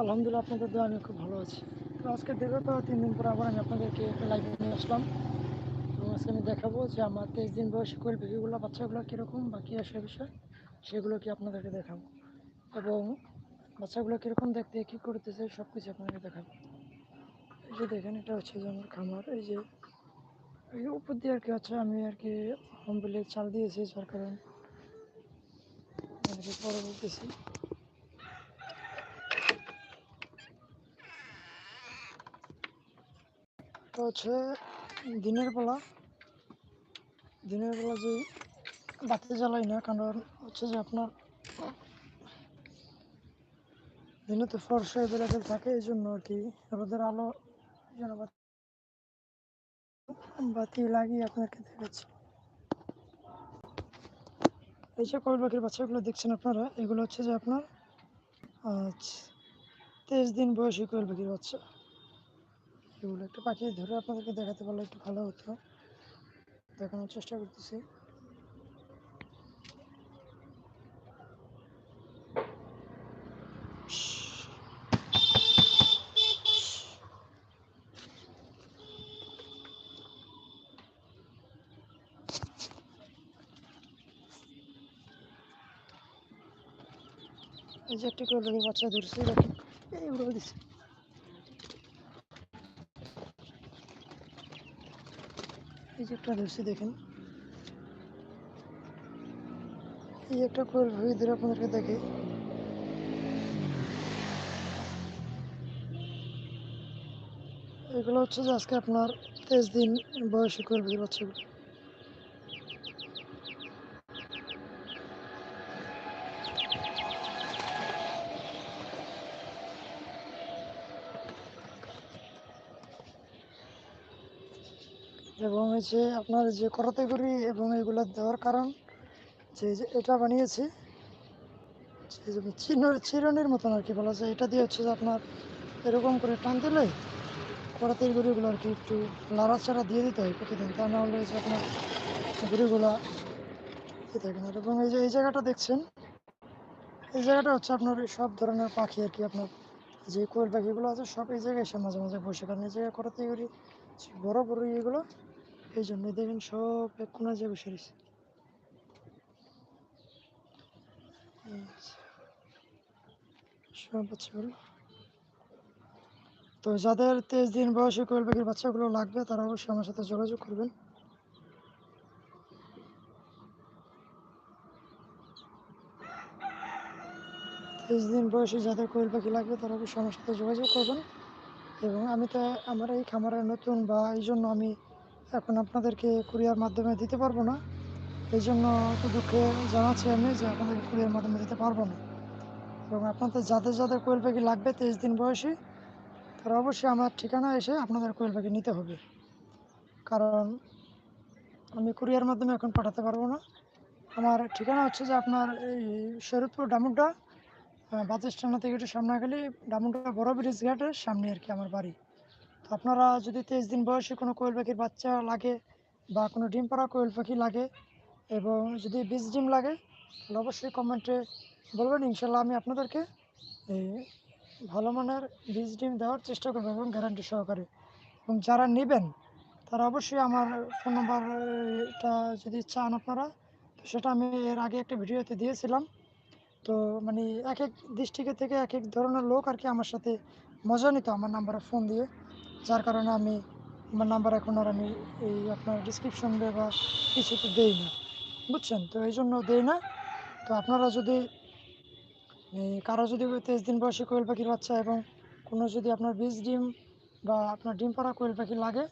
আলহামদুলিল্লাহ, আপনাদের দোয়া আমি খুব ভালো আছি। তো আজকে দেখো তো তিন দিন পর আবার আমি আপনাদেরকে একটা লাইভে নিয়ে আসলাম। তো আজকে আমি দেখাবো যে আমার তেইশ দিন বয়সী কোয়েল পাখিগুলো বাচ্চাগুলো কীরকম বা কী আসে বিষয়, সেগুলো কি আপনাদেরকে দেখাবো। এবং বাচ্চাগুলো কীরকম দেখতে, কী করতেছে সব কিছু আপনাদেরকে দেখাবো। এই যে দেখেন, এটা হচ্ছে যে আমার খামার। এই যে, এই উপর দিয়ে আর কি হচ্ছে, আমি আর কি হোম চাল দিয়েছি, যার কারণে তো হচ্ছে দিনের বেলা দিনের বেলা যে বাতি জ্বালাই না, কারণ হচ্ছে যে আপনার দিনে তো ফর্সা অ্যাভেলেবেল থাকে, এই জন্য আর কি রোদের আলো যেন বাতি- লাগিয়ে আপনাকে দেখাচ্ছি। এই যে কয়েল পাখির বাচ্চাগুলো দেখছেন আপনারা, এগুলো হচ্ছে যে আপনার তেইশ দিন বয়সী কোয়েল পাখির বাচ্চা। এগুলো একটা পাখি ধরে আপনাদেরকে দেখাতে পারলে একটু ভালো হতো। দেখানোর চেষ্টা করতেছি। এই যে একটি পাখির বাচ্চা ধরছে এই উড়ে দিচ্ছে এই যে ধরছি দেখেন। এই একটা কোয়েল ভিউ ধরে আপনাদেরকে দেখে। এগুলো হচ্ছে যে আজকে আপনার তেইশ দিন বয়সী কোয়েল পাখির বাচ্চাগুলো। এবং যে আপনার যে করাতে করি এবং এগুলো দেওয়ার কারণ, যে এটা বানিয়েছি চির- চিরুনির মতন আর কি বলা যায়। এটা দিয়ে হচ্ছে যে আপনার এরকম করে টান দিলে করাতে গরুগুলো আর কি একটু লাড়াচাড়া দিয়ে দিতে হয় প্রতিদিন। তা না হলে যে আপনার গরুগুলো ইয়ে থাকে না। এবং এই যে, এই জায়গাটা দেখছেন, এই জায়গাটা হচ্ছে আপনার সব ধরনের পাখি আর কি আপনার যে কোয়েল পাখিগুলো আছে সব এই জায়গায় এসে মাঝে মাঝে বসে। কারণ এই জায়গায় করাতে করি বড় বড় ইয়েগুলো এই জন্য দেখেন সব এক কোনায় যে বসে রয়েছে। সব তো যাদের তেইশ দিন বয়সে কোয়েল পাখির বাচ্চাগুলো লাগবে, তারা অবশ্যই আমার সাথে যোগাযোগ করবেন। তেইশ দিন বয়সে যাদের কোয়েল পাখি লাগবে, তারা অবশ্যই আমার সাথে যোগাযোগ করবেন। এবং আমি তো, আমার এই খামারে নতুন বা এই জন্য আমি এখন আপনাদেরকে কুরিয়ার মাধ্যমে দিতে পারব না। এই জন্য একটু দুঃখে জানাচ্ছি আমি যে আপনাদেরকে কুরিয়ার মাধ্যমে দিতে পারব না। এবং আপনাদের যাদের যাদের কোয়েল পাখি লাগবে তেইশ দিন বয়সী, তারা অবশ্যই আমার ঠিকানা এসে আপনাদের কোয়েল পাখি নিতে হবে। কারণ আমি কুরিয়ার মাধ্যমে এখন পাঠাতে পারব না। আমার ঠিকানা হচ্ছে যে আপনার এই শরীরপুর ডামুড্ডা বাস স্ট্যান্ড থেকে একটু সামনে গেলে ডামুড্ডা বড় ব্রিজ ঘাটের সামনে আর কি আমার বাড়ি। আপনারা যদি তেইশ দিন বয়সে কোনো কোয়েল পাখির বাচ্চা লাগে বা কোনো ডিম পাড়া কোয়েল পাখি লাগে এবং যদি বীজ ডিম লাগে, তাহলে অবশ্যই কমেন্টে বলবেন। ইনশাল্লাহ আমি আপনাদেরকে এই ভালো মানের বীজ ডিম দেওয়ার চেষ্টা করব এবং গ্যারান্টি সহকারে। এবং যারা নেবেন, তারা অবশ্যই আমার ফোন নাম্বারটা যদি চান আপনারা, তো সেটা আমি এর আগে একটা ভিডিওতে দিয়েছিলাম। তো মানে এক এক ডিস্ট্রিক্টের থেকে এক এক ধরনের লোক আর কি আমার সাথে মজা নিত আমার নাম্বারে ফোন দিয়ে। যার কারণে আমি আমার নাম্বার এখন আর আমি এই আপনার ডিসক্রিপশন বা কিছুতে দেই না। বুঝছেন? তো এই জন্য দেই না। তো আপনারা যদি কারও যদি তেইশ দিন বয়সী কোয়েল পাখির বাচ্চা এবং কোনো যদি আপনার বীজ ডিম বা আপনার ডিম পাড়া কোয়েল পাখি লাগে,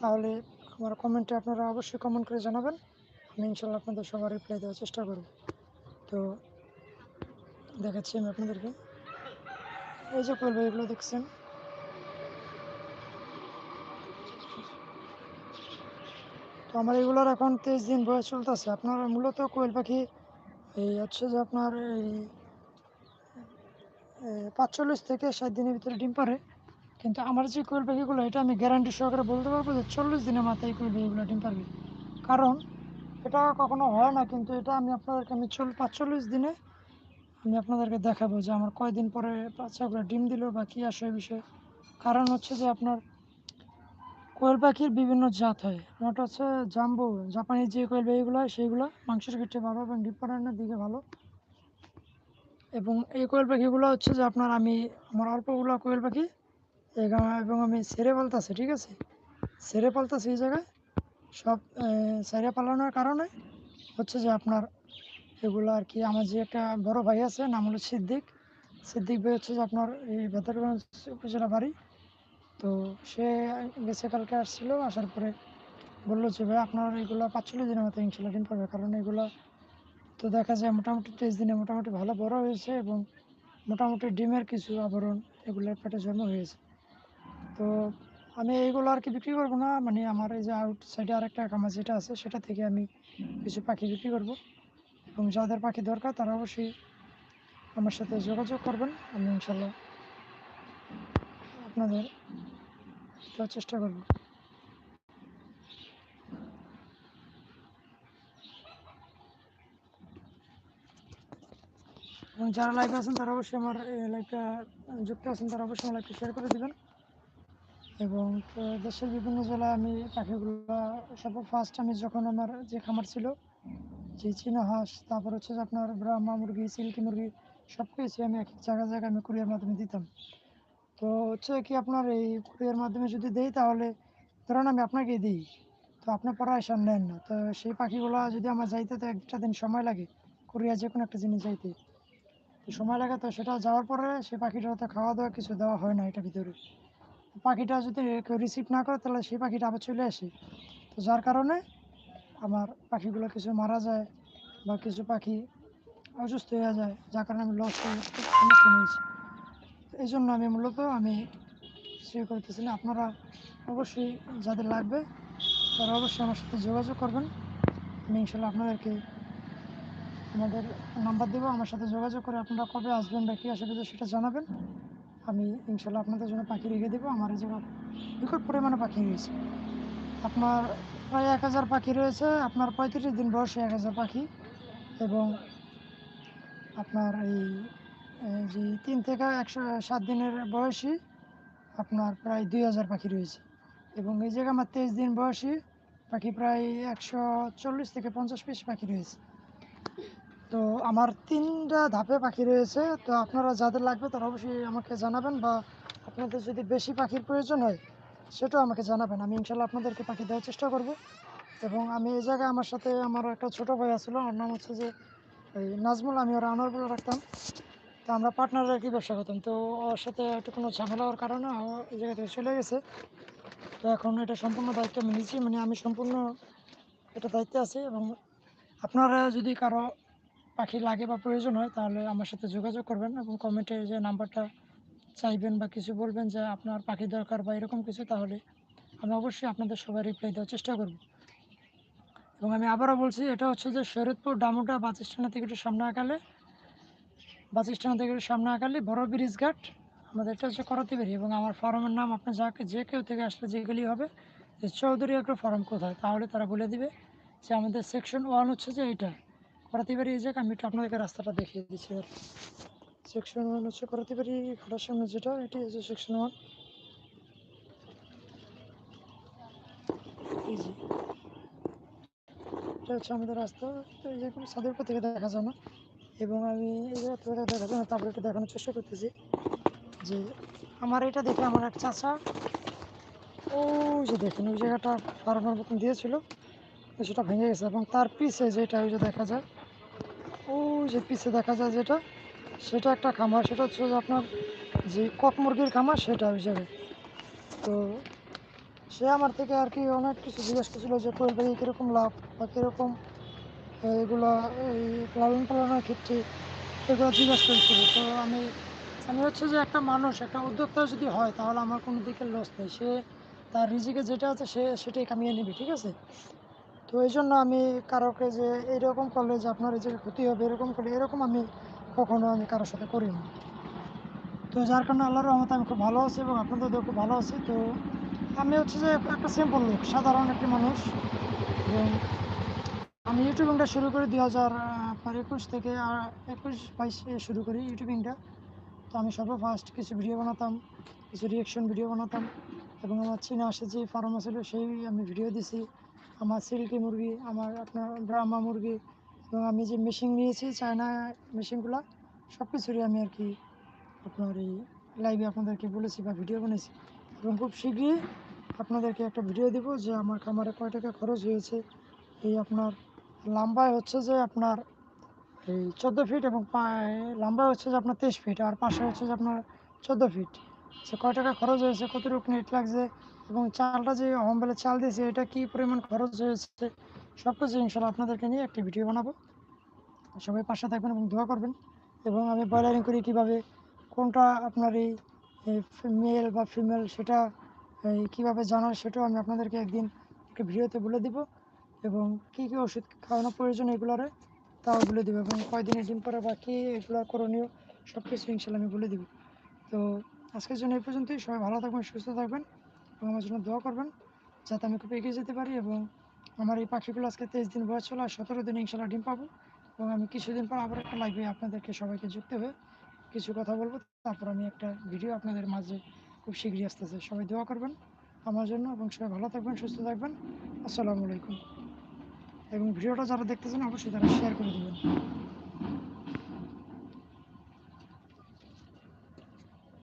তাহলে আমার কমেন্টে আপনারা অবশ্যই কমেন্ট করে জানাবেন। আমি ইনশাল্লাহ আপনাদের সবার রিপ্লাই দেওয়ার চেষ্টা করব। তো দেখাচ্ছি আমি আপনাদেরকে। এই যে কোয়েল পাখিগুলো দেখছেন তো আমার এগুলোর এখন তেইশ দিন বয়স চলতেছে। আপনার মূলত কোয়েল পাখি, এই হচ্ছে যে আপনার এই পাঁচচল্লিশ থেকে ষাট দিনের ভিতরে ডিম পারে। কিন্তু আমার যে কোয়েল পাখিগুলো, এটা আমি গ্যারান্টি সহকারে বলতে পারব যে চল্লিশ দিনের মাথায় কোয়েল পাখিগুলো ডিম পারবে। কারণ এটা কখনো হয় না, কিন্তু এটা আমি আপনাদেরকে, আমি চল, পাঁচচল্লিশ দিনে আমি আপনাদেরকে দেখাবো যে আমার কয়দিন পরে বাচ্চাগুলো ডিম দিল বা কী আসে বিষয়ে। কারণ হচ্ছে যে আপনার কোয়েল পাখির বিভিন্ন জাত হয়। একটা হচ্ছে জাম্বো, জাপানি যে কোয়েল পাখিগুলো হয়, সেইগুলো মাংসের ক্ষেত্রে ভালো এবং পাড়ানোর দিকে ভালো। এবং এই কোয়েল পাখিগুলো হচ্ছে যে আপনার আমি, আমার অল্পগুলো কোয়েল পাখি এবং আমি সেরে পালতাছি, ঠিক আছে? সেরে পালতাছি এই জায়গায়। সব সেরে পালানোর কারণে হচ্ছে যে আপনার এগুলো আর কি, আমার যে একটা বড় ভাই আছে, নাম হলো সিদ্দিক। সিদ্দিক ভাই হচ্ছে যে আপনার এই বেতারগঞ্জ উপজেলা বাড়ি। তো সে গেছে, কালকে আসছিল, আসার পরে বলল যে, ভাই, আপনার এগুলো পাঁচচল্লিশ দিনের মতো ইনশাল্লাহ ডিম পাবে কারণ এগুলো তো দেখা যায় মোটামুটি তেইশ দিনে মোটামুটি ভালো বড় হয়েছে এবং মোটামুটি ডিমের কিছু আবরণ এগুলোর পেটে জন্ম হয়েছে। তো আমি এইগুলো আর কি বিক্রি করব না মানে আমার এই যে আউট সাইডে আরেকটা কামাজ যেটা আছে, সেটা থেকে আমি কিছু পাখি বিক্রি করব। এবং যাদের পাখি দরকার, তারা অবশ্যই আমার সাথে যোগাযোগ করবেন, আমি ইনশাল্লাহ আপনাদের দেওয়ার চেষ্টা করব। এবং যারা লাইভে আছেন তারা অবশ্যই আমার লাইভটা যুক্ত আছেন তারা অবশ্যই আমার লাইভটা শেয়ার করে দেবেন। এবং দেশের বিভিন্ন জেলায় আমি পাখিগুলো সব ফার্স্ট আমি যখন আমার যে খামার ছিল, যে চীনা হাঁস, তারপর হচ্ছে যে আপনার ব্রাহ্মা মুরগি, সিল্কি মুরগি, সব কিছু আমি এক এক জায়গায় জায়গায় আমি কুরিয়ার মাধ্যমে দিতাম। তো হচ্ছে কি আপনার এই কুরিয়ার মাধ্যমে যদি দেই তাহলে ধরুন আমি আপনাকে দিই, তো আপনি পরে এসে নেন না। তো সেই পাখিগুলো যদি আমার যাইতে তো একটা দিন সময় লাগে কুরিয়ার যে কোনো একটা জিনিস যাইতে। তো সময় লাগে তো সেটা যাওয়ার পরে সেই পাখিটা তো খাওয়া দাওয়া কিছু দেওয়া হয় না এটা ভিতরে। পাখিটা যদি কেউ রিসিভ না করে তাহলে সেই পাখিটা আবার চলে আসে। তো যার কারণে আমার পাখিগুলো কিছু মারা যায় বা কিছু পাখি অসুস্থ হয়ে যায়, যার কারণে আমি লস সম্মুখীন হয়েছি। এই জন্য আমি মূলত, আমি সে করতেছি না। আপনারা অবশ্যই যাদের লাগবে, তারা অবশ্যই আমার সাথে যোগাযোগ করবেন। আমি ইনশাল্লাহ আপনাদেরকে আমাদের নাম্বার দেবো। আমার সাথে যোগাযোগ করে আপনারা কবে আসবেন বা কী আসবে সেটা জানাবেন। আমি ইনশাল্লাহ আপনাদের জন্য পাখি রেখে দেবো। আমার এই জায়গা বিকট পরিমাণে পাখি রয়েছে। আপনার প্রায় এক হাজার পাখি রয়েছে। আপনার পঁয়ত্রিশ দিন বয়সে এক হাজার পাখি এবং আপনার এই যে তিন থেকে একশো সাত দিনের বয়সী আপনার প্রায় দুই হাজার পাখি রয়েছে। এবং এই জায়গায় আমার তেইশ দিন বয়সী পাখি প্রায় একশো চল্লিশ থেকে পঞ্চাশ পিস পাখি রয়েছে। তো আমার তিনটা ধাপে পাখি রয়েছে। তো আপনারা যাদের লাগবে তারা অবশ্যই আমাকে জানাবেন বা আপনাদের যদি বেশি পাখির প্রয়োজন হয় সেটাও আমাকে জানাবেন। আমি ইনশাল্লাহ আপনাদেরকে পাখি দেওয়ার চেষ্টা করব। এবং আমি এই জায়গায় আমার সাথে আমার একটা ছোট ভাই আসলো ওর নাম হচ্ছে যে এই নাজমুল, আমি ওর আনোয়ার বলে রাখতাম। তো আমরা পার্টনার আর কি ব্যবসা করতাম। তো ওর সাথে একটু কোনো ঝামেলা হওয়ার কারণে ও এই জায়গা থেকে চলে গেছে। তো এখন এটা সম্পূর্ণ দায়িত্ব আমি নিয়েছি মানে আমি সম্পূর্ণ এটা দায়িত্বে আছি এবং আপনারা যদি কারও পাখি লাগে বা প্রয়োজন হয়, তাহলে আমার সাথে যোগাযোগ করবেন এবং কমেন্টে যে নাম্বারটা চাইবেন বা কিছু বলবেন যে আপনার পাখি দরকার বা এরকম কিছু, তাহলে আমি অবশ্যই আপনাদের সবাই রিপ্লাই দেওয়ার চেষ্টা করব। এবং আমি আবারও বলছি, এটা হচ্ছে যে শরীয়তপুর ডামুটা বাস স্ট্যান্ড থেকে একটু সামনে আঁকালে বাস স্ট্যান্ড থেকে সামনে আঁকালে বড় ব্রিজ ঘাট। আমাদের এটা হচ্ছে করতিবাড়ি এবং আমার ফার্মের নাম আপনি যাকে যে কেউ থেকে আসলে যেগুলি হবে, যে চৌধুরী একটা ফার্ম কোথায়, তাহলে তারা বলে দিবে যে আমাদের সেকশন ওয়ান হচ্ছে যে এইটা। করাতিবাড়ি এই জায়গা, আমি একটু আপনাদেরকে রাস্তাটা দেখিয়ে দিচ্ছি। আর সেকশন ওয়ান হচ্ছে করাতিবাড়ি ঘাটার সামনে যেটা, এটি হচ্ছে সেকশন ওয়ান এটা হচ্ছে আমাদের রাস্তা, তো এই উপর থেকে দেখা যায় না। এবং আমি এই জায়গা থেকে দেখা তারপরে দেখানোর চেষ্টা করতেছি যে আমার এটা দেখে আমার এক চাচা ও যে দেখেন, ওই জায়গাটা ফার্মার মতন দিয়েছিল সেটা ভেঙে গেছে এবং তার পিছে যেটা, ওই যে দেখা যায় ও যে পিছে দেখা যায় যেটা, সেটা একটা খামার, সেটা হচ্ছে আপনার যে কক মুরগির খামার, সেটা ওই জায়গায়। তো সে আমার থেকে আর কি অনেক কিছু জিজ্ঞেস করছিল যে কোয়েল কীরকম লাভ বা কীরকম এগুলো, এই লালন পালনের ক্ষেত্রে এগুলো জিজ্ঞেস করেছিল। তো আমি আমি হচ্ছে যে একটা মানুষ, একটা উদ্যোক্তা যদি হয়, তাহলে আমার কোনো দিকে লস নেই। সে তার রিজিকে যেটা আছে, সে সেটাই কামিয়ে নেবে, ঠিক আছে? তো এই জন্য আমি কারোকে যে এরকম করলে যে আপনার যে ক্ষতি হবে, এরকম করলে, এরকম আমি কখনো আমি কারোর সাথে করি করিনি তো যার কারণে আল্লাহর রহমতে আমি খুব ভালো আছি এবং আপনাদেরও খুব ভালো আছি। তো আমি হচ্ছে যে একটা সিম্পল লোক, সাধারণ একটি মানুষ। এবং আমি ইউটিউবিংটা শুরু করি দুই হাজার আপনার একুশ থেকে একুশ বাইশে শুরু করি ইউটিউবিংটা। তো আমি সর্ব ফার্স্ট কিছু ভিডিও বানাতাম, কিছু রিয়াকশন ভিডিও বানাতাম, এবং আমার চীনা আসে যে ফার্ম ছিল, সেই আমি ভিডিও দিছি। আমার সিল্কি মুরগি, আমার আপনার ব্রাহ্মা মুরগি, এবং আমি যে মেশিন নিয়েছি, চায়না মেশিনগুলো সব কিছুরই আমি আর কি আপনার এই লাইভে আপনাদেরকে বলেছি বা ভিডিও বানিয়েছি এবং খুব শীঘ্রই আপনাদেরকে একটা ভিডিও দিব যে আমার খামারে কয় টাকা খরচ হয়েছে, এই আপনার লম্বায় হচ্ছে যে আপনার এই চোদ্দ ফিট এবং লম্বায় হচ্ছে যে আপনার তেইশ ফিট আর পাশে হচ্ছে যে আপনার চোদ্দ ফিট সে কয় টাকা খরচ হয়েছে কত কতটুকু নেট লাগছে এবং চালটা যে হোমবেলে চাল দিয়েছে, এটা কি পরিমাণ খরচ হয়েছে সব কিছু ইনশাল্লাহ আপনাদেরকে নিয়ে একটি ভিডিও বানাবো। সবাই পাশে থাকবেন এবং দোয়া করবেন এবং আমি বয়লারিং করি কীভাবে, কোনটা আপনার এই মেল বা ফিমেল সেটা কীভাবে জানার সেটাও আমি আপনাদেরকে একদিন একটা ভিডিওতে বলে দিব। এবং কী কী ওষুধ খাওয়ানো প্রয়োজন এগুলোরে, তাও বলে দেবো এবং কয়দিনে ডিম পরে বা কী এগুলো করণীয় সব কিছু ইনশাল্লাহ আমি বলে দিব। তো আজকের জন্য এই পর্যন্তই, সবাই ভালো থাকবেন, সুস্থ থাকবেন এবং আমার জন্য দোয়া করবেন যাতে আমি খুব এগিয়ে যেতে পারি এবং আমার এই পাখিগুলো আজকে তেইশ দিন বয়স চলে আর সতেরো দিন ইনশাল্লাহ ডিম পাবো এবং আমি কিছুদিন পর আবার একটা লাইভে আপনাদেরকে সবাইকে যুক্ত হয়ে কিছু কথা বলব, তারপর আমি একটা ভিডিও আপনাদের মাঝে খুব শীঘ্রই আসতেছে। সবাই দোয়া করবেন আমার জন্য এবং সবাই ভালো থাকবেন, সুস্থ থাকবেন। আসসালামু আলাইকুম। এবং ভিডিওটা যারা দেখতেছেন অবশ্যই তারা শেয়ার করে দেবেন।